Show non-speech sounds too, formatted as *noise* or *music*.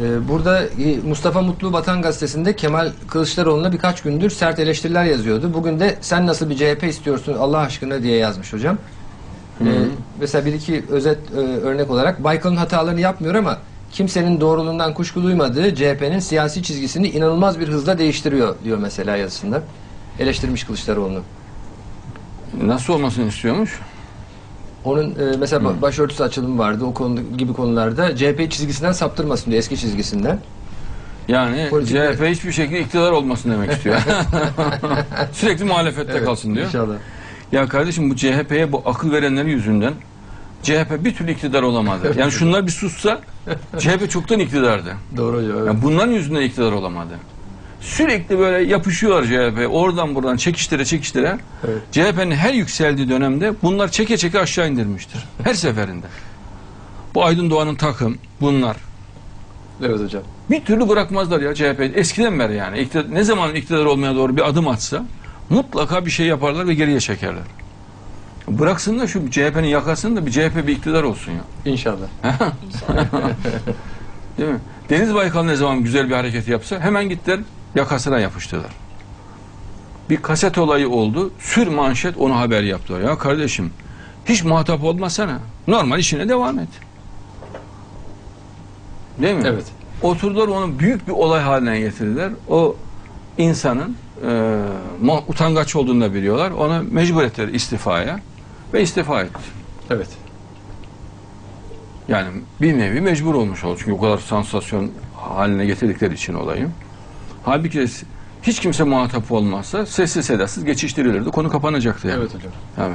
Ee, burada e, Mustafa Mutlu Vatan Gazetesi'nde Kemal Kılıçdaroğlu'na birkaç gündür sert eleştiriler yazıyordu. Bugün de sen nasıl bir CHP istiyorsun Allah aşkına diye yazmış hocam. Ee, mesela bir iki özet e, örnek olarak Baykal'ın hatalarını yapmıyor ama kimsenin doğruluğundan kuşku duymadığı CHP'nin siyasi çizgisini inanılmaz bir hızla değiştiriyor diyor mesela yazısında. Eleştirmiş Kılıçdaroğlu'nu. Nasıl olmasını istiyormuş? Onun e, mesela ba- başörtüsü açılımı vardı o konu gibi konularda CHP çizgisinden saptırmasın diyor eski çizgisinden. Yani Politik CHP hiçbir şekilde iktidar olmasın demek istiyor. *laughs* Sürekli muhalefette kalsın diyor. İnşallah. Ya kardeşim bu CHP'ye bu akıl verenleri yüzünden CHP bir türlü iktidar olamadı. *laughs* Yani şunlar bir sussa CHP çoktan iktidardı. Doğru hocam. evet. Yani bunların yüzünden iktidar olamadı. Sürekli böyle yapışıyorlar CHP. Oradan buradan çekiştire çekiştire. Evet. CHP'nin her yükseldiği dönemde bunlar çeke çeke aşağı indirmiştir. Her seferinde. Bu Aydın Doğan'ın takım bunlar. Evet hocam. Bir türlü bırakmazlar ya CHP. Eskiden beri yani. İktidar, ne zaman iktidar olmaya doğru bir adım atsa mutlaka bir şey yaparlar ve geriye çekerler. Bıraksın da şu CHP'nin yakasını da bir CHP bir iktidar olsun ya. İnşallah. *laughs* Değil mi? Deniz Baykal ne zaman güzel bir hareket yapsa hemen gittiler yakasına yapıştılar. Bir kaset olayı oldu. Sür manşet onu haber yaptılar. Ya kardeşim hiç muhatap olmasana. Normal işine devam et. Değil mi? Evet. Oturdular onu büyük bir olay haline getirdiler. O insanın e, utangaç olduğunu da biliyorlar. Ona mecbur ettiler istifaya ve istifa etti. Evet. Yani bir nevi mecbur olmuş oldu. Çünkü o kadar sansasyon haline getirdikleri için olayı. Halbuki hiç kimse muhatap olmazsa sessiz sedasız geçiştirilirdi. Konu kapanacaktı yani. Evet hocam. Tabii.